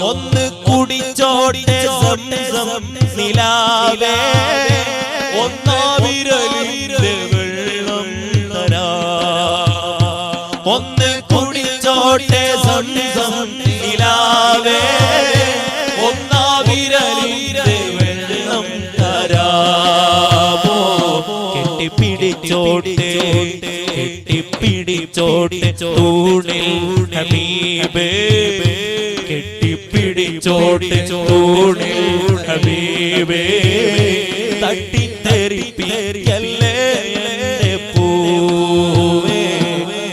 ഒന്ന് കുടിച്ചോട്ടെ സംസം നിലാവേ. ഒന്നാ വിരലിന്റെ വെള്ളം തരാ. ഒന്ന് കുടിച്ചോട്ടെ സംസം നിലാവേ. ഒന്നാ വിരലിന്റെ വെള്ളം തരാമോ കെട്ടിപ്പിടിച്ചോട്ടെ കെട്ടിപ്പിടിച്ചോട്ടെ തൂണിൽ ഹബീബേ. കെട്ടിപ്പിടിച്ചോട്ടെ ചോടി ഹബീബേ. തട്ടിത്തെറിപ്പിയല്ലേ പേരിയല്ലേ പൂവേ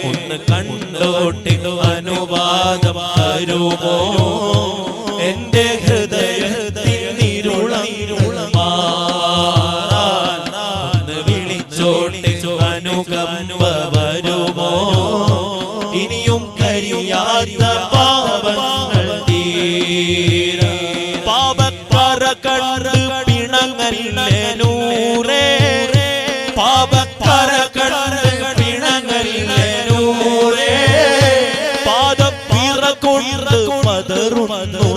ഒന്ന് കണ്ടോട്ടി അനുവാദം തരുമോ? എന്റെ ഹൃദയത്തിൽ വിളിച്ചോട്ടി അനുഗമനുഭവ അനുകമ്പ കൊണ്ട് പതറുന്നു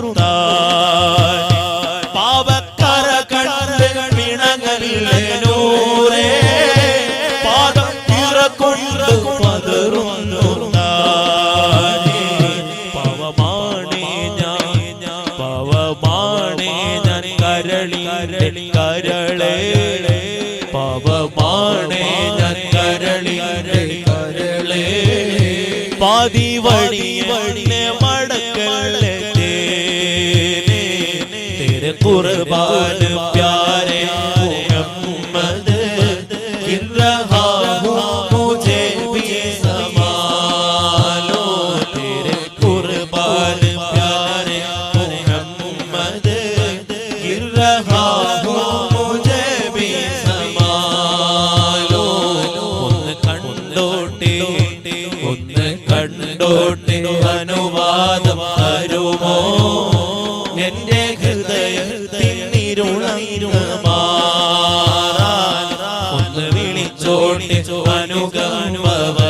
പാപക്കറ കണ്ട് പിണങ്ങല്ലേ പാദം പാദപ്പിറ കൊണ്ട് പതറുന്നു പവമാണേ ഞാൻ പവമാണേ ഞാൻ കരളി കരളേ. പവമാണേ ഞാൻ കരളി കരളേ. പാതി വഴി വഴിനെ कुर्बान प्यारे मोहम्मद गिर रहा हूँ मुझे भी संभालो तेरे कुर्बान प्यारे मोहम्मद गिर रहा हूँ मुझे भी संभालो ഒന്ന് കണ്ടോട്ടെ ഒന്ന് കണ്ടോട്ടെ അനുവാദം തരുമോ എന്റെ ഹൃദയത്തിൽ വിളിച്ചോട്ടെ അനുഗമ